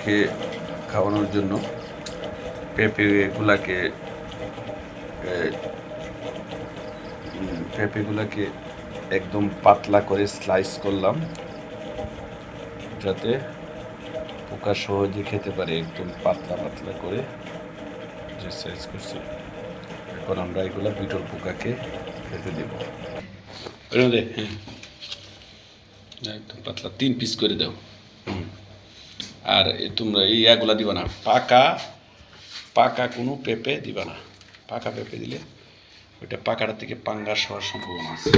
মুরগিকে খাওয়ানোর জন্য পেঁপেগুলাকে পেঁপেগুলাকে একদম পাতলা করে স্লাইস করলাম যাতে পোকা সহজে খেতে পারে একদম পাতলা পাতলা করে যে সাইজ করছি। এখন আমরা এগুলো বিটল পোকাকে খেতে দেবো। হ্যাঁ। একদম পাতলা তিন পিস করে দাও। হুম। আর তোমরা এই ইয়াগুলা দিবা না। পাকা পাকা কোনো পেঁপে দিবা না। পাকা পেঁপে দিলে ওইটা পাকাটা থেকে পাঙ্গাস হওয়ার সম্ভাবনা আছে।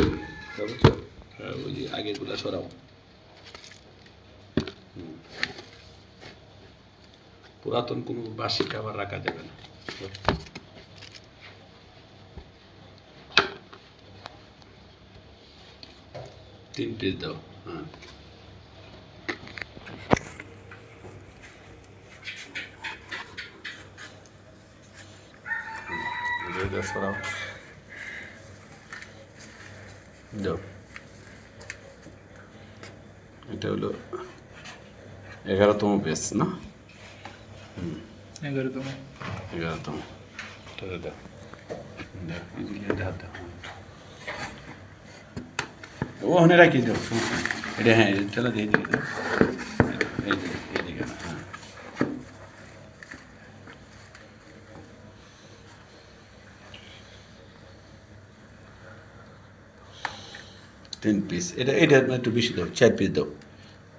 হ্যাঁ, ওই যে আগেগুলা সরাও। পুরাতন কোনো বাসি খাবার রাখা যাবে না। তিন পিস দাও হ্যাঁ। এটা সরাও দাও এটা হলো এগারোতম বেস না এগারোতম এগারোতম এটা দাও দাও দাও দাও ও রাখি দাও। এটা হ্যাঁ চলো দিয়ে দিয়ে দাও এই যে এইদিকে হ্যাঁ তিন পিস এটা এটা একটু বেশি দাও, চার পিস দাও।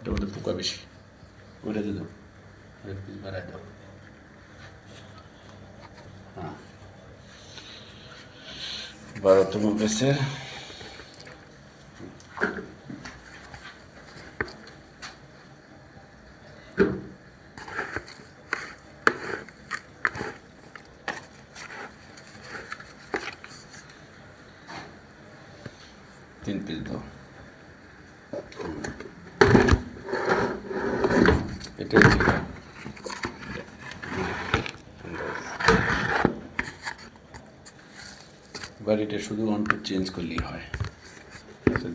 এটা মধ্যে পোকা বেশি। দিয়ে দাও। এক পিস বাড়াই দাও। হ্যাঁ। বারোতম বেসের তিন পিস দাও এটা হচ্ছে এবার এটা শুধু অন্টু চেঞ্জ করলেই হয়।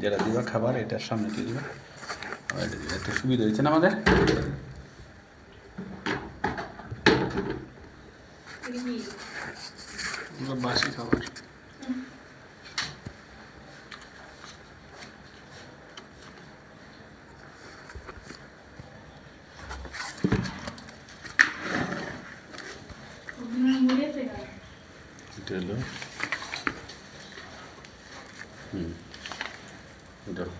যারা দিবা খাবার এটার সামনে দিয়ে দিবা। এতে সুবিধা হয়েছে না আমাদের? বাসি খাবার। এটা হলো হুম দাও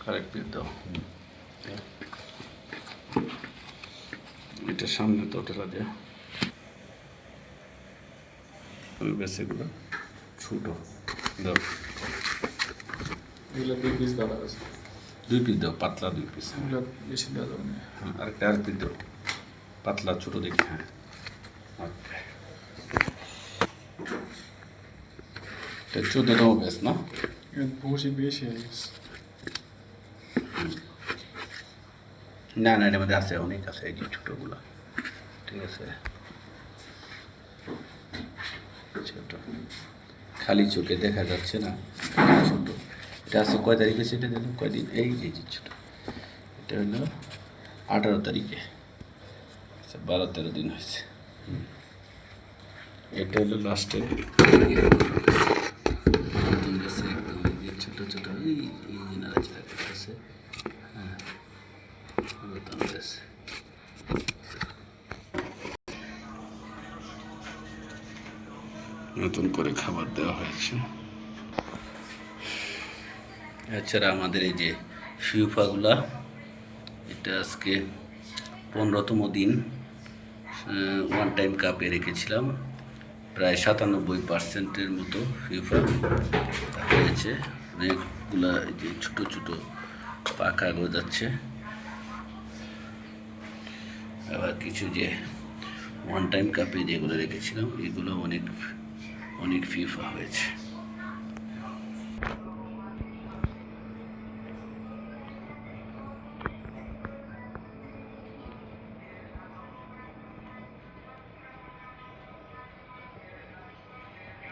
কারেক্ট দাও। দাও। এটা সামনে তো ঠেলা দেওয়া ওই বেসেগুলো ছোটো দাও এগুলো দুই পিস দেওয়া আছে দুই পিস দাও পাতলা দুই পিস এগুলো বেশি দেওয়া যাবে না। হ্যাঁ আরেকটা আর পিস দাও পাতলা ছোটো দেখি হ্যাঁ। ওকে এটা চোদ্দতম বেস না? এর বসি বেশি হয়ে গেছে। না না এটার মধ্যে আছে অনেক আছে এই যে ছোটোগুলো। ঠিক আছে। ছোট। খালি চোখে দেখা যাচ্ছে না ছোট। এটা আছে কয় তারিখে সেটা দিলাম কয়দিন এই যে ছোট। এটা হলো আঠারো তারিখে। আচ্ছা বারো তেরো দিন হয়েছে। এটা হলো লাস্টে ছোট ছোট। নতুন করে খাবার দেওয়া হয়েছে। এছাড়া আমাদের এই যে ফিউফাগুলা, এটা আজকে পনেরোতম দিন ওয়ান টাইম কাপে রেখেছিলাম। প্রায় সাতানব্বই পার্সেন্টের মতো ফিউফা হয়েছে। অনেকগুলা এই যে ছোটো ছোটো পাখা গজাচ্ছে। আবার কিছু যে ওয়ান টাইম কাপে যেগুলো রেখেছিলাম, এগুলো অনেক অনেক ফিফা হয়েছে।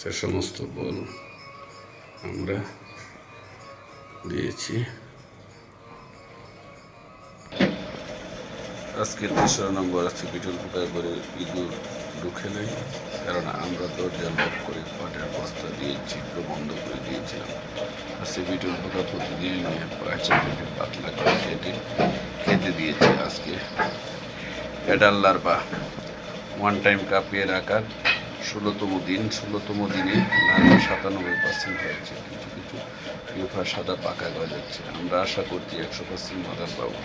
সে সমস্ত বল আমরা দিয়েছি। আজকে তেসরা নম্বর আছে বিটল পোকায় করে ইঁদুর ঢুকে নেই, কারণ আমরা দরজা লক করে পাটের বস্তা দিয়ে ছিদ্র বন্ধ করে দিয়েছিলাম। আজকে বিটল পোকা প্রতিদিন নিয়ে থেকে পাতলা করে কেটে খেতে দিয়েছে আজকে। এডাল্লার বা ওয়ান টাইম কাপিয়ে রাখার ষোলোতম দিন, ষোলোতম দিনে নাইনটি সাতানব্বই পার্সেন্ট হয়েছে। কিছু কিছু ইউফা সাদা পাকা গজাচ্ছে আমরা আশা করছি একশো পার্সেন্ট মাদার পাবো।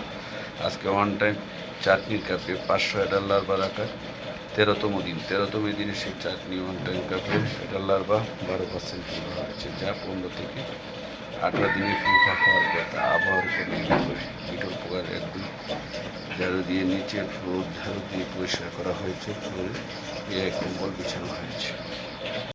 আজকে ওয়ান টাইম চাটনির কাপে পাঁচশো এডাল লার্ভা রাখা তেরোতম দিন, তেরোতম দিনে সেই চাটনি ওয়ান টাইম কাপে এডাল লার্ভা বারো পার্সেন্ট হয়েছে। যা পনেরো থেকে আঠারো দিনে সংখ্যা হওয়ার কথা আবহাওয়ার উপর নির্ভর করে বিটল পোকার একদম ঝাড়ু দিয়ে নিচে ফ্লোর ঝাড়ু দিয়ে পরিষ্কার করা হয়েছে। ফ্লোরে এক কম্বল বিছানো হয়েছে।